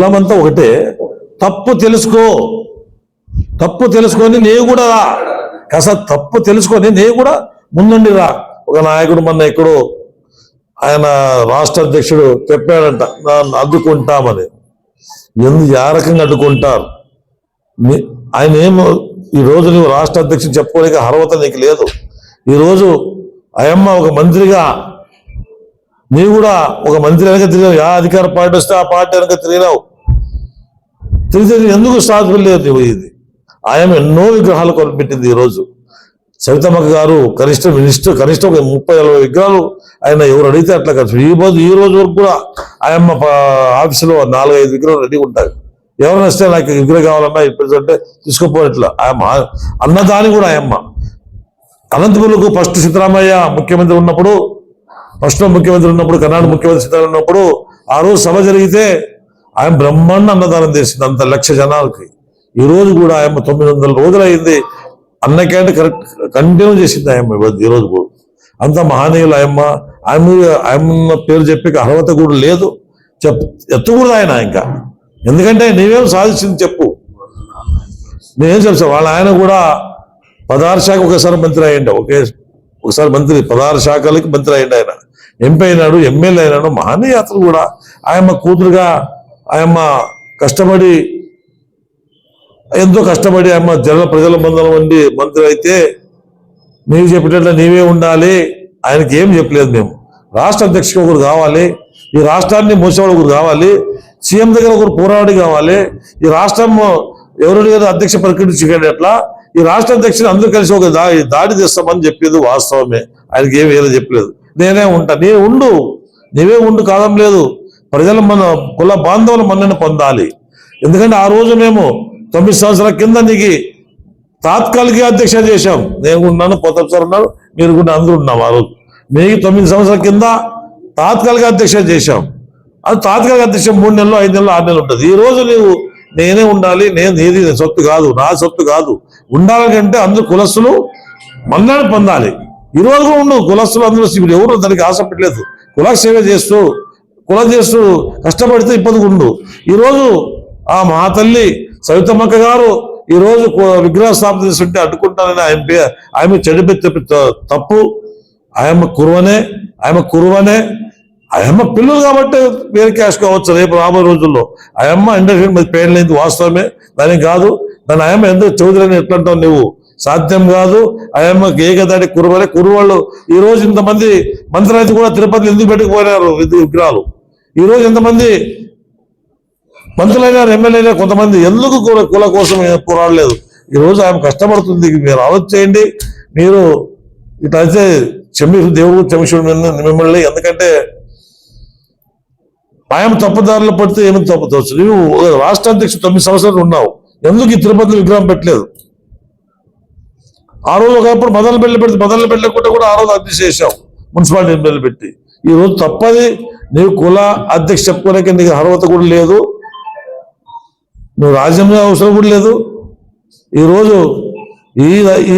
కులమంతా ఒకటే. తప్పు తెలుసుకో. తప్పు తెలుసుకొని నీవు కూడా రా. కాస్త తప్పు తెలుసుకొని నీవు కూడా ముందుండి రా. ఒక నాయకుడు మొన్న ఎక్కడో ఆయన రాష్ట్ర అధ్యక్షుడు చెప్పాడంట అడ్డుకుంటామని. ఎందు ఏ రకంగా అడ్డుకుంటారు? ఆయన ఏమో ఈ రోజు నువ్వు రాష్ట్ర అధ్యక్షుడు చెప్పుకోలేక అర్హత నీకు లేదు. ఈరోజు అయమ్మ ఒక మంత్రిగా నీవు కూడా ఒక మంత్రి వెనక తిరిగావు. యా అధికార పార్టీ వస్తే ఆ పార్టీ వెనక తిరిగినావు. తిరిగి ఎందుకు సాధకులు లేదు ఇది? ఆయన ఎన్నో విగ్రహాలు కొనిపెట్టింది ఈరోజు సవితమ్మ గారు కనిష్ట మినిస్టర్ కనిష్ట ఒక ముప్పై నలభై విగ్రహాలు ఆయన ఎవరు అడిగితే అట్లా కలిసి ఈ రోజు ఈ రోజు వరకు కూడా ఆయమ్మ ఆఫీసులో నాలుగైదు విగ్రహాలు రెడీ ఉంటాయి ఎవరైనా వస్తే నాకు విగ్రహం కావాలన్నా ఇప్పటికంటే తీసుకుపోయినట్లా ఆయమ్మ అన్నదాని కూడా ఆయమ్మ. అనంతపురంకు ఫస్ట్ సిద్ధరామయ్య ముఖ్యమంత్రి ఉన్నప్పుడు ఫస్ట్ ముఖ్యమంత్రి ఉన్నప్పుడు కర్ణాటక ముఖ్యమంత్రి సిద్ధరామయ్య ఉన్నప్పుడు ఆ రోజు సభ జరిగితే ఆయన బ్రహ్మాండ అన్నదానం చేసింది అంత లక్ష జనాలకి. ఈ రోజు కూడా ఆయమ్మ తొమ్మిది వందల రోజులైంది. అయింది కరెక్ట్ కంటిన్యూ చేసింది ఆయమ్మ ఇవ్వదు ఈ రోజు కూడా. అంత మహనీయులు ఆయమ్మ. ఆయమ్మ ఆయమ్మ పేరు చెప్పి అర్హత కూడా లేదు. చెప్ ఎత్తకూడదు ఆయన ఇంకా. ఎందుకంటే నీవేం సాధించింది చెప్పు. నేనేం తెలుసా వాళ్ళ ఆయన కూడా పదహారు శాఖ ఒకసారి మంత్రి అయ్యండి. ఒకే ఒకసారి మంత్రి పదహారు శాఖలకి మంత్రి అయ్యండి ఆయన. ఎంపీ అయినాడు ఎమ్మెల్యే అయినాడు మహనీయాతలు కూడా. ఆయమ్మ కూతురుగా ఆయమ్మ కష్టపడి ఎంతో కష్టపడి ఆయమ్మ జన ప్రజల మందరం ఉండి మంత్రి అయితే నీవు చెప్పేటట్లు నీవే ఉండాలి. ఆయనకి ఏం చెప్పలేదు మేము. రాష్ట్ర అధ్యక్షుడు ఒకరు కావాలి. ఈ రాష్ట్రాన్ని మోసేవాడు ఒకరు కావాలి. సీఎం దగ్గర ఒకరు పోరాడి కావాలి. ఈ రాష్ట్రం ఎవరు గారు అధ్యక్ష ప్రకటించగలి ఎట్లా ఈ రాష్ట్ర అధ్యక్షుడు అందరూ కలిసి ఒక దాడి చేస్తామని చెప్పేది వాస్తవమే. ఆయనకి ఏం ఏదో చెప్పలేదు. నేనే ఉంటా. నీ ఉండు. నీవే ఉండు కాదం లేదు ప్రజలు మన కుల బాంధవుల మన్నని పొందాలి. ఎందుకంటే ఆ రోజు మేము తొమ్మిది సంవత్సరాల కింద నీకు తాత్కాలిక అధ్యక్ష చేశాం. నేను ఉన్నాను కొత్త సార్ ఉన్నారు మీరు కూడా అందరూ ఉన్నాం ఆ రోజు. మీకు తొమ్మిది సంవత్సరాల కింద తాత్కాలిక అధ్యక్ష చేశాం. అది తాత్కాలిక అధ్యక్ష మూడు నెలలు ఐదు నెలలు ఆరు నెలలు ఉంటుంది. ఈ రోజు నీవు నేనే ఉండాలి నేను నీది సొత్తు కాదు నా సొత్తు కాదు. ఉండాలంటే అందరు కులస్సులు మన్నాడు పొందాలి. ఈ రోజు కూడా ఉండు కులస్తులు అందరూ ఇప్పుడు ఎవరు దానికి ఆశ కుల సేవ చేస్తూ కులం కష్టపడితే ఇబ్బంది ఉండు. ఈరోజు ఆ మా తల్లి సవితమ్మక్క గారు ఈరోజు విగ్రహ స్థాపన చేస్తుంటే అడ్డుకుంటానని ఆయన ఆమె ఆమె చెప్పి తప్పు. ఆయమ్మ కురువనే ఆయమ్మ కురువనే. ఆయమ్మ పిల్లలు కాబట్టి వేరే క్యాష్ కావచ్చు రేపు రాబోయే రోజుల్లో. ఆయమ్మ ఇండస్ట్రీ మీద పేరు లేని వాస్తవమే. దానికి కాదు దాని ఆయమ్మ ఎందుకు చౌదరిని ఎట్లా అంటావు నువ్వు? సాధ్యం కాదు. ఆయమ్మకి ఏకదాడి కురువలే. కురువాళ్ళు ఈ రోజు ఇంతమంది మంత్రాలయం కూడా తిరుపతిలో ఎందుకు పెట్టుకుపోయినారు ఇది విగ్రహాలు? ఈ రోజు ఎంతమంది మంత్రులైనా ఎమ్మెల్యేనా కొంతమంది ఎందుకు కుల కుల కోసం పోరాడలేదు? ఈ రోజు ఆమె కష్టపడుతుంది మీరు ఆలోచన చేయండి మీరు ఇట్లా అయితే క్షమి దేవుడు క్షమిషుడు మిమ్మల్ని ఎందుకంటే ఆయన తప్పుదారులు పడితే ఏమి తప్పుతవచ్చు నువ్వు రాష్ట్ర అధ్యక్షుడు తొమ్మిది సంవత్సరాలు ఉన్నావు. ఎందుకు ఈ తిరుపతి విగ్రహం పెట్టలేదు? ఆ రోజు ఒకప్పుడు మొదలు పెళ్ళి పెడితే మొదలు పెట్టకుండా కూడా ఆ రోజు అర్థం చేశావు. మున్సిపాలిటీ ఎమ్మెల్యే పెట్టి. ఈ రోజు తప్పది నీవు కుల అధ్యక్ష చెప్పుకోలేక నీకు అర్హత కూడా లేదు. నువ్వు రాజ్యంగా అవసరం కూడా లేదు. ఈరోజు ఈ ఈ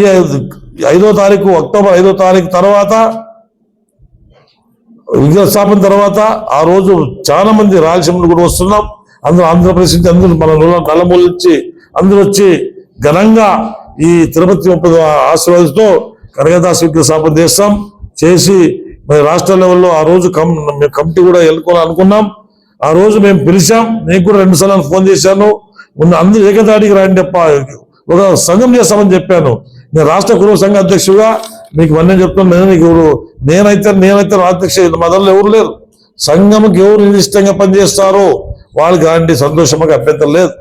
ఐదో తారీఖు అక్టోబర్ ఐదో తారీఖు తర్వాత విగ్రహస్థాపన తర్వాత ఆ రోజు చాలా మంది రాయలసీమలు కూడా వస్తున్నాం. అందరూ ఆంధ్రప్రదేశ్ నుంచి అందరూ మన నల్లమూల నుంచి అందరూ వచ్చి ఘనంగా ఈ తిరుపతి ముప్పది ఆశీర్వాదంతో కనకదాస్ విగ్రహ స్థాపన చేస్తాం. చేసి మరి రాష్ట్ర లెవెల్లో ఆ రోజు మేము కమిటీ కూడా ఎన్నుకోవాలనుకున్నాం. ఆ రోజు మేము పిలిచాం. నేను కూడా రెండు సార్లు ఫోన్ చేశాను. ఉన్న అందరూ ఏకదాడికి రాండి తప్ప ఒక సంఘం చేస్తామని చెప్పాను. నేను రాష్ట్ర కురువ సంఘ అధ్యక్షుగా మీకు వన్నీ చెప్తున్నాను. నేను నీకు ఎవరు నేనైతే నేనైతే అధ్యక్ష మదల్లో ఎవరు లేరు. సంఘంకి ఎవరు నిర్దిష్టంగా పనిచేస్తారో వాళ్ళకి అలాంటి సంతోషంగా అభ్యంతరం లేదు.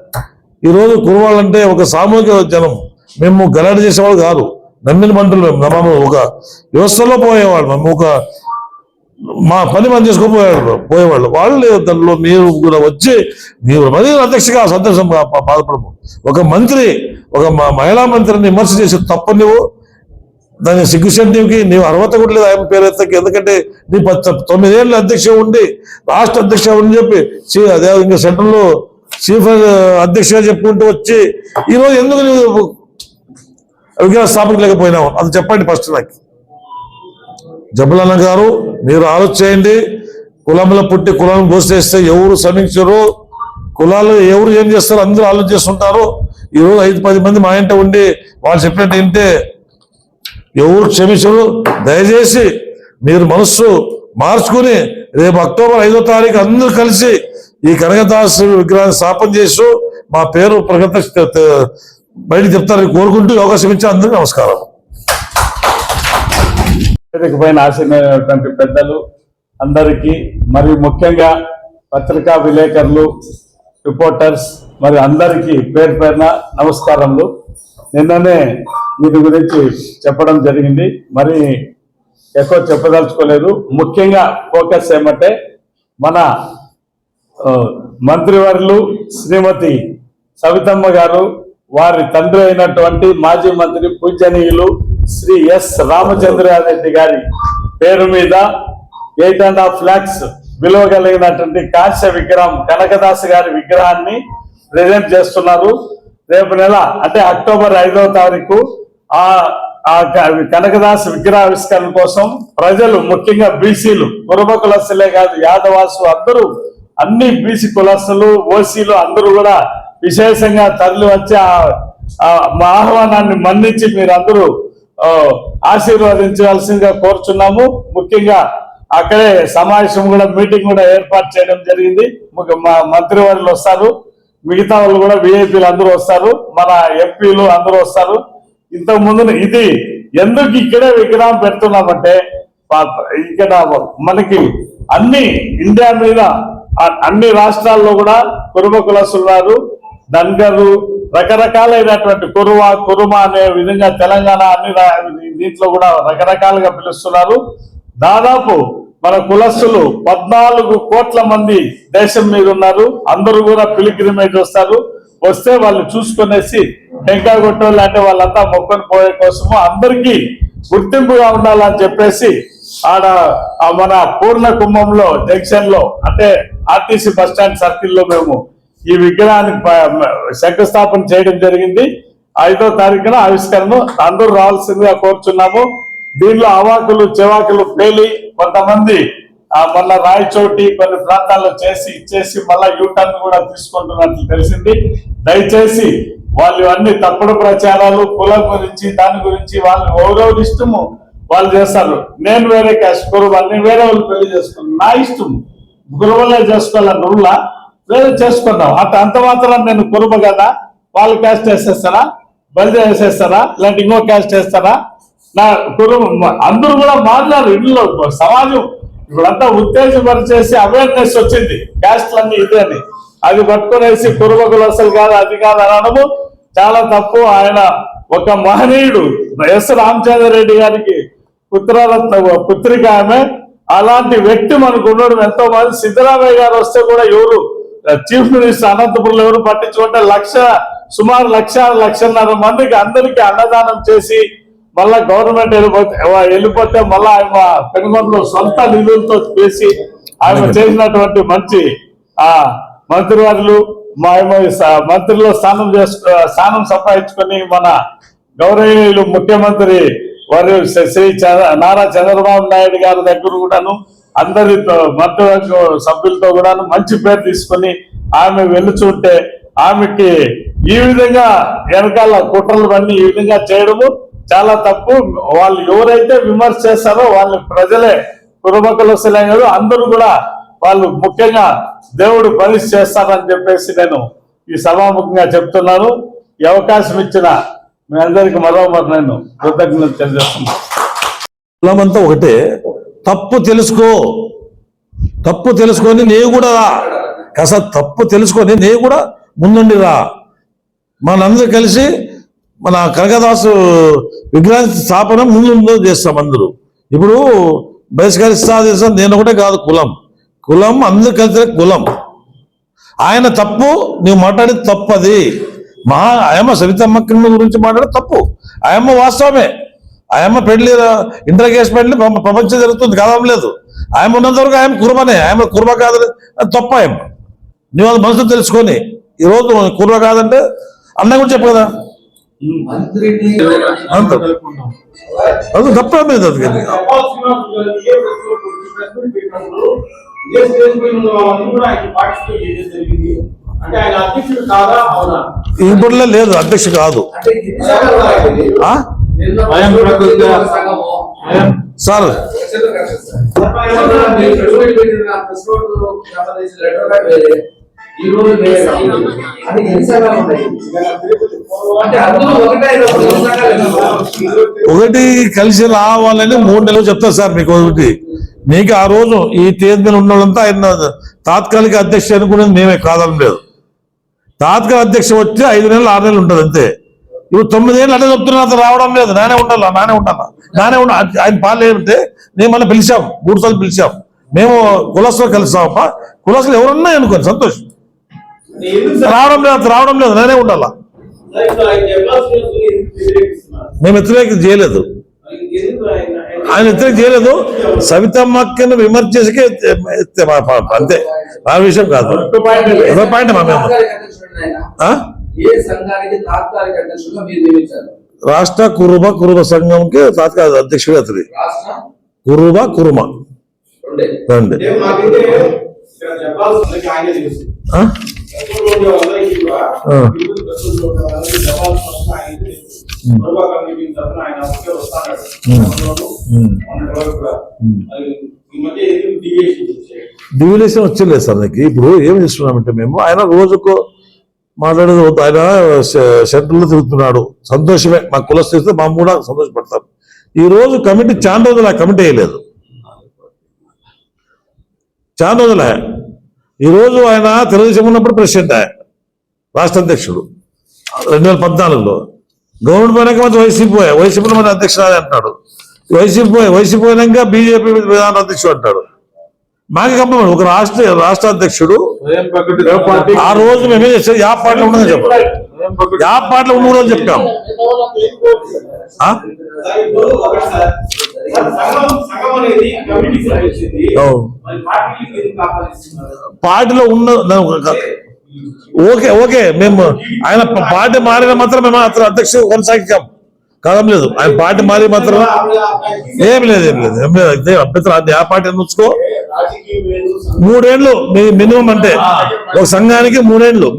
ఈ రోజు కురవాళ్ళంటే ఒక సామూహిక జనం. మేము గలాడి చేసేవాళ్ళు కాదు. నమ్మిన మంటలు మేము ఒక వ్యవస్థలో పోయేవాళ్ళు మేము ఒక మా పని మనం చేసుకోపోయేవాళ్ళు పోయేవాళ్ళు వాళ్ళు లేదు దానిలో మీరు కూడా వచ్చి మీరు మరీ అధ్యక్షగా సంతోషం బాధపడము. ఒక మంత్రి ఒక మ- మహిళా మంత్రిని విమర్శ చేసే తప్పు నువ్వు దాని సిగ్గుశెట్టికి నీవు అర్హత కూడా లేదు ఆయన పేరు ఎత్తకి ఎందుకంటే నీ పచ్చ తొమ్మిదేళ్ళు అధ్యక్ష ఉండి రాష్ట్ర అధ్యక్ష ఉండి చెప్పి చీ- అదే ఇంకా సెంట్రల్లో చీఫ్ అధ్యక్షగా చెప్పుకుంటూ వచ్చి ఈరోజు ఎందుకు నువ్వు విగ్రహ స్థాపించలేకపోయినావు అది చెప్పండి ఫస్ట్ నాకు. జబ్బులన్న గారు మీరు ఆలోచించండి. కులంలో పుట్టి కులం దోసేస్తే ఎవరు సమీక్షరు కులాలు ఎవరు ఏం చేస్తారు అందరూ ఆలోచిస్తుంటారు. ఈరోజు ఐదు పది మంది మా ఇంట ఉండి వాళ్ళు చెప్పినట్టు వింటే ఎవరు క్షమించరు. దయచేసి మీరు మనస్సు మార్చుకుని రేపు అక్టోబర్ ఐదో తారీఖు అందరూ కలిసి ఈ కనకదాసు విగ్రహాన్ని స్థాపన చేస్తూ మా పేరు ప్రగత బయటకు చెప్తారని కోరుకుంటూ అవకాశం ఇచ్చి అందరికీ నమస్కారం. పైన ఆసీనటువంటి పెద్దలు అందరికీ మరియు ముఖ్యంగా పత్రికా విలేకరులు రిపోర్టర్స్ మరి అందరికీ పేరు పేరున నమస్కారములు. నిన్ననే దీని గురించి చెప్పడం జరిగింది. మరి ఎక్కువ చెప్పదలుచుకోలేదు. ముఖ్యంగా ఫోకస్ ఏమంటే మన మంత్రివర్లు మంత్రివర్యులు శ్రీమతి సవితమ్మ గారు వారి తండ్రి అయినటువంటి మాజీ మంత్రి పూజనీయులు శ్రీ ఎస్ రామచంద్రారెడ్డి గారి పేరు మీద ఎయిట్ అండ్ హాఫ్ ఫ్లాక్స్ విలువ కలిగినటువంటి కాశ్య విగ్రహం కనకదాస్ గారి విగ్రహాన్ని ప్రజెంట్ చేస్తున్నారు. రేపు నెల అంటే అక్టోబర్ ఐదవ తారీఖు ఆ ఆ కనకదాస్ విగ్రహావిష్కరణ కోసం ప్రజలు ముఖ్యంగా బీసీలు కురుబ కులస్తులే కాదు యాదవాసు అందరూ అన్ని బీసీ కులస్తులు ఓసీలు అందరూ కూడా విశేషంగా తరలి వచ్చి మా ఆహ్వానాన్ని మన్నించి మీరందరూ ఆశీర్వదించవలసిందిగా కోరుచున్నాము. ముఖ్యంగా అక్కడే సమావేశం కూడా మీటింగ్ కూడా ఏర్పాటు చేయడం జరిగింది. మా మా మంత్రివర్యులు వస్తారు. మిగతా వాళ్ళు కూడా విఐపీలు అందరూ వస్తారు. మన ఎంపీలు అందరూ వస్తారు. ఇంతకు ముందు ఇది ఎందుకు ఇక్కడే విగ్రహం పెడుతున్నామంటే ఇక్కడ మనకి అన్ని ఇండియా మీద అన్ని రాష్ట్రాల్లో కూడా కురుబ కులస్తులు ఉన్నారు రకరకాలైనటువంటి కురువ కురుమ అనే విధంగా తెలంగాణ అన్ని దీంట్లో కూడా రకరకాలుగా పిలుస్తున్నారు. దాదాపు మన కులస్తులు పద్నాలుగు కోట్ల మంది దేశం మీద ఉన్నారు. అందరూ కూడా పిలిగ్రిమేజ్ వస్తారు వస్తే వాళ్ళు చూసుకునేసి టెంకాయ కొట్టోళ్ళు అంటే వాళ్ళంతా మొక్కను పోయే కోసము అందరికీ గుర్తింపుగా ఉండాలని చెప్పేసి ఆడ మన పూర్ణ కుంభంలో జంక్షన్లో అంటే ఆర్టీసీ బస్ స్టాండ్ సర్కిల్లో మేము ఈ విగ్రహానికి శంకుస్థాపన చేయడం జరిగింది. ఐదో తారీఖున ఆవిష్కరణ. అందరూ రావాల్సిందిగా కోరుచున్నాము. దీనిలో అవాకులు చెవాకులు పేలి కొంతమంది మళ్ళా రాయచోటి కొన్ని ప్రాంతాల్లో చేసి ఇచ్చేసి మళ్ళా యూటర్న్ కూడా తీసుకుంటున్నట్లు తెలిసింది. దయచేసి వాళ్ళు అన్ని తప్పుడు ప్రచారాలు కులం గురించి దాని గురించి వాళ్ళు ఎవరెవరి ఇష్టము వాళ్ళు చేస్తారు. నేను వేరే క్యాష్ గురువు అన్ని వేరే వాళ్ళు పెళ్ళి చేసుకున్నాను నా ఇష్టం. గురువులే చేసుకోవాలని రూల్లా వేరే చేసుకున్నాం అంత అంత మాత్రం నేను కురుబ కదా? వాళ్ళు క్యాస్ట్ వేసేస్తారా? బలిజ వేసేస్తారా? లేదంటే ఇంకో క్యాస్ట్ వేస్తారా? నా కురుబ అందరూ కూడా మారినారు ఇంట్లో. సమాజం ఇప్పుడంతా ఉత్తేజపరిచేసి అవేర్నెస్ వచ్చింది. క్యాస్ట్లన్నీ ఇదే అని. అది పట్టుకునేసి కురుబకులు అసలు కాదు అది కాదు అనడము చాలా తప్పు. ఆయన ఒక మహనీయుడు. ఎస్ రామచంద్ర గారికి పుత్రరత్న పుత్రిక ఆమె. అలాంటి వ్యక్తి మనకు ఉండడం ఎంతో మంది సిద్ధరామయ్య గారు వస్తే కూడా ఎవరు చీఫ్ మినిస్టర్ అనంతపురంలో ఎవరు పట్టించుకుంటే లక్ష సుమారు లక్ష లక్షన్నర మందికి అందరికీ అన్నదానం చేసి మళ్ళా గవర్నమెంట్ వెళ్ళిపోతే వెళ్ళిపోతే మళ్ళా ఆయన పెనుగొండలో సొంత నిధులతో చేసి ఆయన చేసినటువంటి మంచి ఆ మంత్రివర్యులు మా మంత్రిలో స్థానం చేసుకు స్థానం సంపాదించుకొని మన గౌరవనీయులు ముఖ్యమంత్రి వారు శ్రీ నారా చంద్రబాబు నాయుడు గారి దగ్గర కూడాను అందరితో మంత్రివర్గ సభ్యులతో కూడాను మంచి పేరు తీసుకొని ఆమె వెలుచుంటే ఆమెకి ఈ విధంగా వెనకాల కుట్రలు అన్ని ఈ విధంగా చేయడము చాలా తప్పు. వాళ్ళు ఎవరైతే విమర్శ చేస్తారో వాళ్ళు ప్రజలే కుటుంబకులు కాదు అందరూ కూడా వాళ్ళు ముఖ్యంగా దేవుడు పరీక్ష చేస్తారని చెప్పేసి నేను ఈ సభాముఖంగా చెప్తున్నాను. ఈ అవకాశం ఇచ్చిన మీ అందరికి మరో మరి నేను కృతజ్ఞతలు తెలియజేస్తున్నాను. ఒకటే తప్పు తెలుసుకో. తప్పు తెలుసుకొని నేను కూడా రా. కాస్త తప్పు తెలుసుకొని నేను కూడా ముందుండి రా. మనందరూ కలిసి మన కనకదాసు విగ్రహ స్థాపన ముందు చేస్తాం అందరూ. ఇప్పుడు బహిష్కరిస్తా చేస్తాం నేను ఒకటే కాదు కులం. కులం అందరు కలిసి కులం. ఆయన తప్పు నువ్వు మాట్లాడేది తప్పు అది మహా ఆయమ్మ సవితమ్మ కింద గురించి మాట్లాడే తప్పు. ఆయమ్మ వాస్తవమే. ఆయమ్మ పెళ్ళి ఇంటర్ పెళ్ళి ప్రపంచం జరుగుతుంది కాదం లేదు. ఆయమ్మ ఉన్నంత వరకు ఆయన కుర్బనే ఆయమ్మ కుర్బ కాదు అది ఆయమ్మ నువ్వు అది మనసు తెలుసుకొని ఈరోజు కుర్బ కాదంటే అన్న కూడా చెప్పు కదా. అంత. అది తప్ప మీద అది. అంటే ఆయన అధ్యక్షుడు కాదా? అవునా. ఇప్పుడులే లేదు అధ్యక్ష కాదు. సార్. ఈ ఒకటే కలిసి రావాలని మూడు నెలలు చెప్తారు సార్ మీకు ఒకటి మీకు ఆ రోజు ఈ తేదీ మీద ఉన్న వాళ్ళంతా ఆయన తాత్కాలిక అధ్యక్ష అనుకునేది మేమే కాదని లేదు తాత్కాలిక అధ్యక్ష వచ్చి ఐదు నెలలు ఆరు నెలలు ఉంటుంది అంతే. ఇప్పుడు తొమ్మిది ఏళ్ళు అంటే చెప్తున్నా అతను రావడం లేదు. నానే ఉండాలా? నానే ఉండాలా? నానే ఉండ ఆయన పాలు ఏమంటే? నేను మళ్ళీ పిలిచాం మూడు సార్లు పిలిచాం. మేము కులస్లో కలిసామప్ప కులస్లో ఎవరున్నా అనుకోండి సంతోషం. రావడం లేదు రావడం లేదు నేనే ఉండాలా? మేము వ్యతిరేకం చేయలేదు. ఆయన వ్యతిరేకం చేయలేదు. సవితమ్మక్కను విమర్శించకే ఎత్తే మా పాప అంతే. ఆ విషయం కాదు. అదే పాయింట్ మా మేము రాష్ట్ర కురుబ కురుబ సంఘంకి తాత్కాలిక అధ్యక్షుడు అతని. రాష్ట్ర? కురుబ కురుమ. రెండే. ఆ? ప్రస్తుతం కమిటీ తరఫున ఆయన అప్పటికే వస్తాడు డివిలేషన్ వచ్చలేదు సార్ నాకు ఇప్పుడు ఏం చేస్తున్నామంటే మేము ఆయన రోజుకు మాట్లాడేది ఆయన సెంటర్లో తిరుగుతున్నాడు. సంతోషమే. మా కులస్థిస్తే మా కూడా సంతోషపడతాం ఈ రోజు కమిటీ చాలా రోజులు ఆ కమిటీ వేయలేదు. చాలా రోజులే ఈ రోజు ఆయన తెలుగుదేశం ఉన్నప్పుడు ప్రెసిడెంట్ ఆయన రాష్ట్ర అధ్యక్షుడు. రెండు వేల పద్నాలుగులో. గవర్నమెంట్ పోయినాక మాత్రం వైసీపీ పోయా. వైసీపీలో మన అధ్యక్షుడు అని అంటాడు వైసీపీ పోయి వైసీపీ పోయినాక బీజేపీ విధాన అధ్యక్షుడు అంటాడు. మాకు కంపెనీ ఒక రాష్ట్ర రాష్ట్ర అధ్యక్షుడు ఆ రోజు మేమే చేసే యా పాటలు ఉండదని పాటలు చెప్పాం. మరి పార్టీకి ఎందుకు ఆహ్వానిస్తున్నారు పార్టీలో ఉన్న ఓకే ఓకే మేము ఆయన పార్టీ మారిన మాత్రం మేము అతను అధ్యక్షుడు కొనసాగించాం. కాదం లేదు ఆయన పార్టీ మారి మాత్రం ఏం లేదు ఏం లేదు ఏం లేదు. ఇదే అభ్యంతరం అది ఆ పార్టీ ఉంచుకో. మూడేళ్ళు మీ- మినిమం అంటే ఒక సంఘానికి మూడేళ్ళు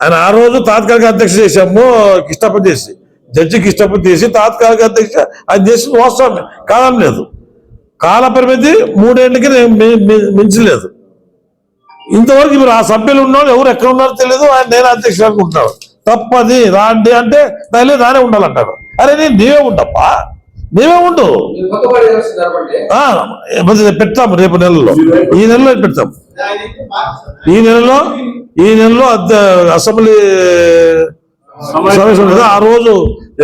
ఆయన ఆ రోజు తాత్కాలిక అధ్యక్ష చేశాము కిష్టపతి చేసి జడ్జికి ఇష్టపతి చేసి తాత్కాలిక అధ్యక్ష అది చేసి వాస్తవం కాలం లేదు. కాల పరిమితి మూడేళ్ళకి నేను మించలేదు. ఇంతవరకు ఇప్పుడు ఆ సభ్యులు ఉన్నవాళ్ళు ఎవరు ఎక్కడ ఉన్నారో తెలియదు ఆయన నేను అధ్యక్షుడు అనుకుంటున్నాడు తప్పది. రాండి అంటే దానిలో నానే ఉండాలంటారు. అరే నేను నీవే ఉండప్పా నీవే ఉండు. మీరు కొత్త పార్టీ ఎలక్షన్ జరపండి ఆ, మరి పెడతాం రేపు నెలలో. ఈ నెలలో పెడతాం? ఈ నెలలో ఈ నెలలో అసెంబ్లీ సమావేశం ఆ రోజు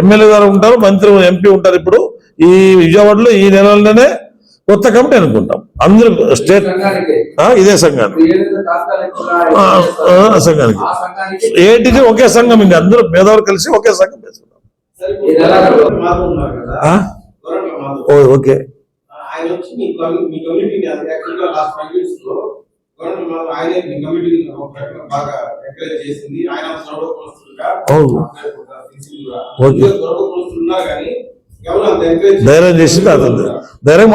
ఎమ్మెల్యే గారు ఉంటారు మంత్రి ఎంపీ ఉంటారు ఇప్పుడు. ఈ విజయవాడలో ఈ నెలలోనే కొత్త కమిటీ అనుకుంటాం. అందరూ స్టేట్ ఇదే సంఘానికి. సంఘానికి. ఏటికి ఒకే సంఘం ఇంకా అందరూ పేదవారు కలిసి ఒకే సంఘం వేసుకుంటాం ఓకే. ఓకే. ధైర్యం చేసింది అతను ధైర్యం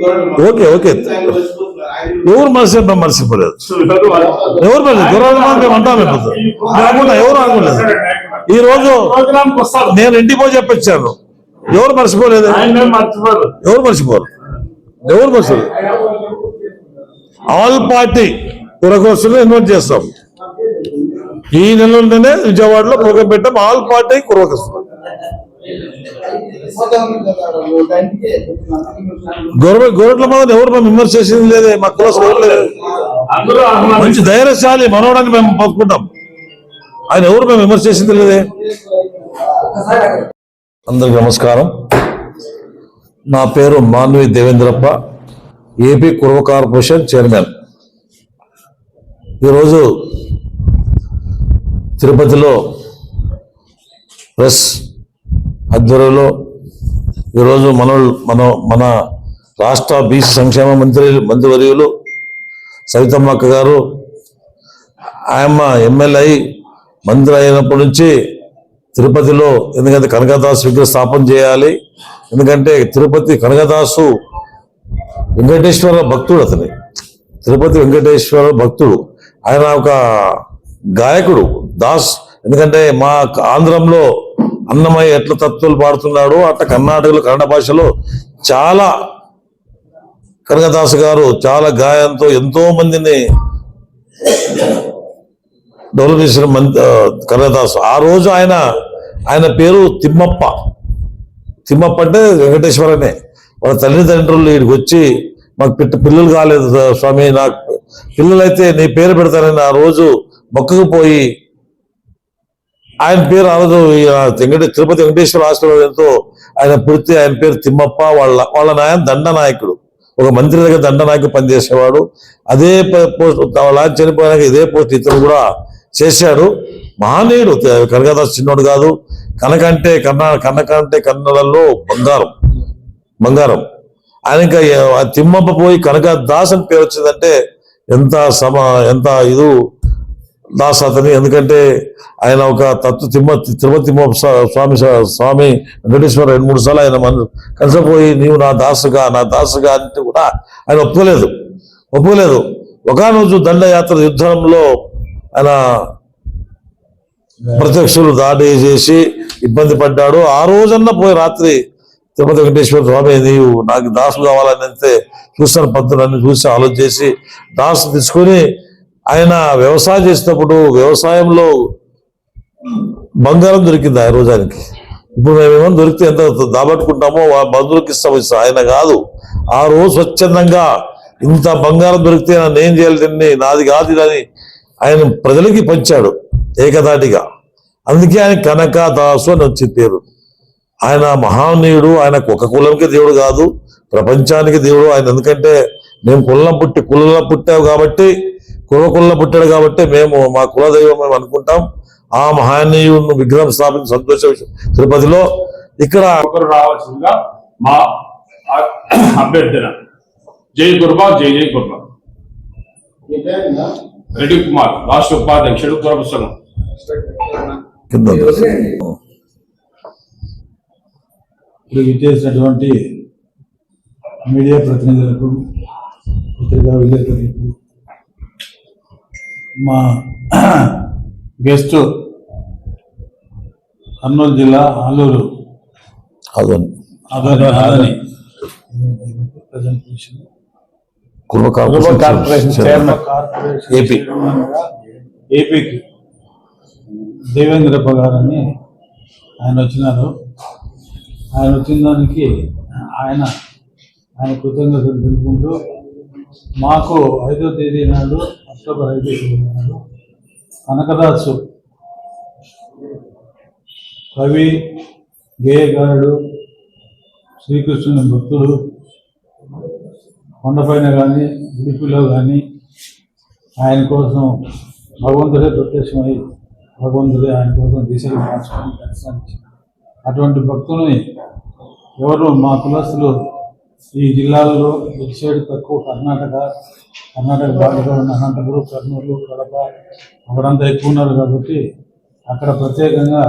గవర్నమెంట్ ఓకే, ఓకే. ఎవరు మనిషి మర్చిపోలేదు. ఎవరు వాళ్ళు? ఎవరు మనిషి దురదమానం మేము అంటాం ఇప్పుడు అనుకుంటా ఎవరు అనుకోలేదు ఈ రోజు నేను ఇంటికి పోయి చెప్పొచ్చాను. ఎవరు మర్చిపోలేదు? ఎవరు మర్చిపోరు? ఎవరు మర్చిపోరు? ఆల్ పార్టీ కురకోసం ఇన్వైట్ చేస్తాం. ఈ నెలలోనే విజయవాడలో ప్రోగ్రాం పెట్టాం ఆల్ పార్టీ కురకోసం గవర్నమెంట్ గవర్నమెంట్ మాత్రం ఎవరు మేము విమర్శ చేసింది లేదే మా కులసం లేదు అందరూ మంచి ధైర్యశాలి మనవడానికి మేము పలుకుంటాం ఆయన ఎవరు మేము విమర్శ చేసింది లేదే. అందరికి నమస్కారం. నా పేరు Manvi Devendrappa AP Kurva corporation chairman. ఈరోజు తిరుపతిలో ప్రెస్ ఆధ్వర్యంలో ఈరోజు మన మన మన రాష్ట్ర బీసీ సంక్షేమ మంత్రి మంత్రివర్యులు సవితమ్మక్క గారు ఆయమ్మ ఎమ్మెల్యే మంత్రి అయినప్పటి నుంచి తిరుపతిలో ఎందుకంటే కనకదాసు విగ్రహ స్థాపన చేయాలి. ఎందుకంటే తిరుపతి కనకదాసు వెంకటేశ్వర భక్తుడు అతని. తిరుపతి వెంకటేశ్వర భక్తుడు. ఆయన ఒక గాయకుడు. దాస్. ఎందుకంటే మా ఆంధ్రంలో అన్నమయ్య ఎట్ల తత్వాలు పాడుతున్నాడు అట్లా కర్ణాటకలో కన్నడ భాషలో చాలా కనకదాస్ గారు చాలా గాయంతో ఎంతో మందిని డెవలప్ చేసిన మంది కనకదాస్. ఆ రోజు ఆయన ఆయన పేరు తిమ్మప్ప. తిమ్మప్ప అంటే వెంకటేశ్వరనే. వాళ్ళ తల్లిదండ్రులు ఇక్కడికి వచ్చి మాకు పిట్ట పిల్లలు కాలేదు స్వామి నాకు పిల్లలైతే నీ పేరు పెడతానని ఆ రోజు మొక్కకు పోయి ఆయన పేరు ఆ రోజు వెంకటే తిరుపతి వెంకటేశ్వర ఆశీర్వాదంతో ఆయన పుడితే ఆయన పేరు తిమ్మప్ప వాళ్ళ వాళ్ళ నాయన దండనాయకుడు. ఒక మంత్రి దగ్గర దండనాయకు పనిచేసేవాడు. అదే పోస్ట్ వాళ్ళ చనిపోయాక ఇదే పోస్ట్ ఇతను కూడా చేశాడు. మహనీయుడు కనకదాస్ చిన్నోడు కాదు. కనక అంటే కన్న కనక అంటే కన్నడలో బంగారం. బంగారం. ఆయన ఇంకా ఆ తిమ్మప్ప పోయి కనకదాస్ అని పేరు వచ్చిందంటే ఎంత సమ ఎంత ఇది దాస్ అతని ఎందుకంటే ఆయన ఒక తత్వ తిమ్మ తిరుపతి స్వామి స్వామి వెంకటేశ్వర రెండు మూడు సార్లు ఆయన మన కలిసిపోయి నీవు నా దాసుగా నా దాసుగా అంటే కూడా ఆయన ఒప్పుకోలేదు. ఒప్పుకోలేదు. ఒకరోజు దండయాత్ర యుద్ధంలో ఆయన ప్రత్యక్షులు దాడి చేసి ఇబ్బంది పడ్డాడు. ఆ రోజన్న పోయి రాత్రి తిరుపతి వెంకటేశ్వర స్వామి నీవు నాకు దాసు కావాలని అంతే చూస్తాను పంతులన్నీ చూసి ఆలోచన చేసి దాసు తీసుకొని ఆయన వ్యవసాయం చేసినప్పుడు వ్యవసాయంలో బంగారం దొరికింది ఆ రోజు ఆయనకి. ఇప్పుడు మేమేమో దొరికితే ఎంత దాబట్టుకుంటామో బంధువులకు ఇస్తాం ఇస్తాం. ఆయన కాదు. ఆ రోజు స్వచ్ఛందంగా ఇంత బంగారం దొరికితే నన్ను ఏం చేయాలి దీన్ని? నాది కాదు ఇది ఆయన ప్రజలకి పంచాడు ఏకదాటిగా. అందుకే ఆయన కనక దాసు అని వచ్చి పేరు. ఆయన మహానీయుడు ఆయన ఒక కులంకి దేవుడు కాదు ప్రపంచానికి దేవుడు. ఆయన ఎందుకంటే మేము కులం పుట్టి కులంలో పుట్టావు కాబట్టి కుల కులంలో పుట్టాడు కాబట్టి మేము మా కుల దైవం మేము అనుకుంటాం. ఆ మహానీయుడు విగ్రహం స్థాపించి సంతోష విషయం. తిరుపతిలో ఇక్కడ ఒకరు రావాల్సిందిగా మా అభ్యర్థన. జై గురుబా జై జై గురుబా రెడ్డి కుమార్ రాష్ట్ర ఉపాధ్యక్షుడు వదిలేయండి. ఇప్పుడు ఇచ్చేసినటువంటి మీడియా ప్రతినిధులకు పత్రికా విలేకరులకు మా గెస్ట్ కర్నూలు జిల్లా Aluru. Adani corporation chairman. AP. ఏపీకి దేవేంద్రప్ప గారని ఆయన వచ్చినారు. ఆయన వచ్చిన దానికి ఆయన ఆయన కృతజ్ఞతలు తెలుపుకుంటూ మాకు ఐదో తేదీ నాడు అక్టోబర్ ఐదో కనకదాసు కవి గేయగారుడు శ్రీకృష్ణుని భక్తుడు కొండపైన కానీ ఉడిపిలో కానీ ఆయన కోసం భగవంతుడే ప్రత్యక్షమై భగవంతుడే ఆయన కోసం దిశలు మార్చుకొని దర్శనానికి అటువంటి భక్తుల్ని ఎవరు మా కులస్తులు ఈ జిల్లాల్లో ఇటు సైడ్ తక్కువ కర్ణాటక కర్ణాటక బార్డర్లో ఉన్న అనంతపురం కర్నూలు కడప అక్కడంతా ఎక్కువ ఉన్నారు కాబట్టి అక్కడ ప్రత్యేకంగా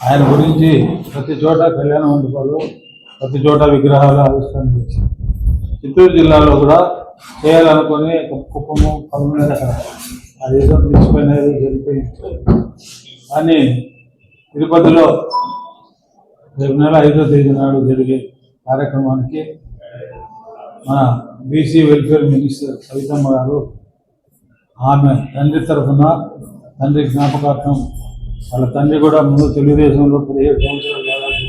ఆయన గురించి ప్రతి చోట కళ్యాణ మండపాలు ప్రతి చోట విగ్రహాలు ఆవిష్కరణ చేశారు. చిత్తూరు జిల్లాలో కూడా చేయాలనుకుని కుప్పము పదమూడు అదేదో నిలిచిపోయినది జరిగిపోయింది కానీ తిరుపతిలో రేపు నెల ఐదో తేదీ నాడు జరిగే కార్యక్రమానికి మన బీసీ వెల్ఫేర్ మినిస్టర్ సవితమ్మ గారు ఆమె తండ్రి తరఫున తండ్రి జ్ఞాపకార్థం వాళ్ళ తండ్రి కూడా ముందు తెలుగుదేశంలో పదిహేడు సంవత్సరాలు దాదాపు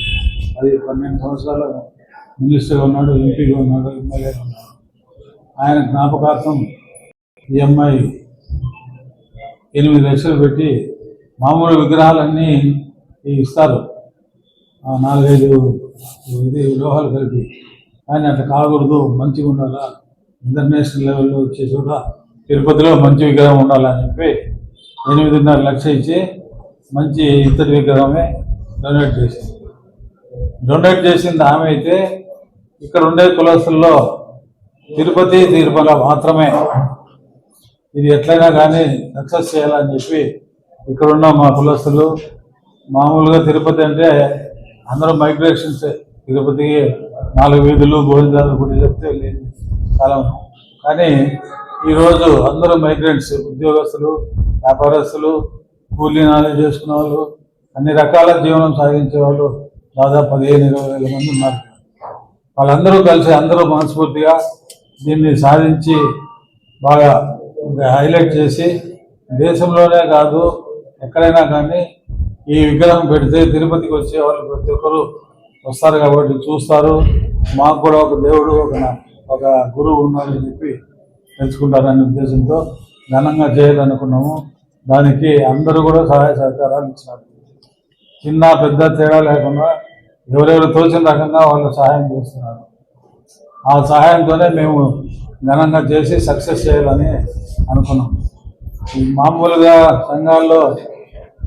పది పన్నెండు సంవత్సరాలు మినిస్టర్గా ఉన్నాడు ఎంపీగా ఉన్నాడు ఎమ్మెల్యేగా ఉన్నాడు. ఆయన జ్ఞాపకార్థం ఈ అమ్మాయి ఎనిమిది లక్షలు పెట్టి మామూలు విగ్రహాలన్నీ ఇస్తారు. నాలుగైదు ఇది లోహాలు కలిపి కానీ అట్లా కాకూడదు మంచిగా ఉండాలా? ఇంటర్నేషనల్ లెవెల్లో వచ్చే చోట తిరుపతిలో మంచి విగ్రహం ఉండాలని చెప్పి ఎనిమిదిన్నర లక్ష ఇచ్చి మంచి ఇత్తడి విగ్రహమే డొనేట్ చేసింది. డొనేట్ చేసింది ఆమె అయితే ఇక్కడ ఉండే కులస్తుల్లో తిరుపతి తిరుమల మాత్రమే. ఇది ఎట్లయినా కానీ సక్సెస్ చేయాలని చెప్పి ఇక్కడున్న మా కులస్తులు మామూలుగా తిరుపతి అంటే అందరూ మైగ్రేషన్సే. తిరుపతికి నాలుగు వీధులు గోవిందాలు గుడి చెప్తే లేదు. కాలం కానీ ఈరోజు అందరూ మైగ్రెంట్స్ ఉద్యోగస్తులు వ్యాపారస్తులు కూలీ నాలు చేసుకునే వాళ్ళు అన్ని రకాల జీవనం సాగించే వాళ్ళు దాదాపు పదిహేను ఇరవై వేల మంది ఉన్నారు. వాళ్ళందరూ కలిసి అందరూ మనస్ఫూర్తిగా దీన్ని సాధించి బాగా హైలైట్ చేసి దేశంలోనే కాదు ఎక్కడైనా కానీ ఈ విగ్రహం పెడితే తిరుపతికి వచ్చే వాళ్ళు ప్రతి ఒక్కరు వస్తారు కాబట్టి చూస్తారు. మాకు కూడా ఒక దేవుడు ఒక ఒక గురువు ఉన్నారని చెప్పి తెలుసుకుంటారనే ఉద్దేశంతో ఘనంగా చేయాలనుకున్నాము. దానికి అందరూ కూడా సహాయ సహకారాలు ఇచ్చినారు. చిన్న పెద్ద తేడా లేకుండా ఎవరెవరు తోచిన రకంగా వాళ్ళు సహాయం చేస్తున్నారు. ఆ సహాయంతోనే మేము ఘనంగా చేసి సక్సెస్ చేయాలని అనుకున్నాం. ఈ మామూలుగా సంఘాల్లో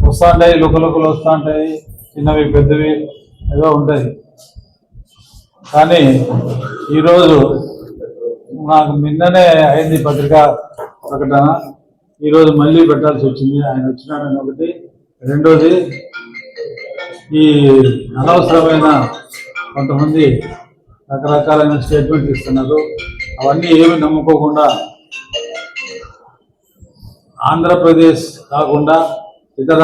వస్తుంటాయి లుకలుకలు వస్తుంటాయి. చిన్నవి పెద్దవి ఏదో ఉంటాయి కానీ ఈరోజు నాకు నిన్ననే అయింది పత్రికా ప్రకటన. ఈరోజు మళ్ళీ పెట్టాల్సి వచ్చింది. ఆయన వచ్చినాడని ఒకటి. రెండోది ఈ అనవసరమైన కొంతమంది రకరకాలైన స్టేట్మెంట్ ఇస్తున్నారు. అవన్నీ ఏమి నమ్ముకోకుండా ఆంధ్రప్రదేశ్ కాకుండా ఇతర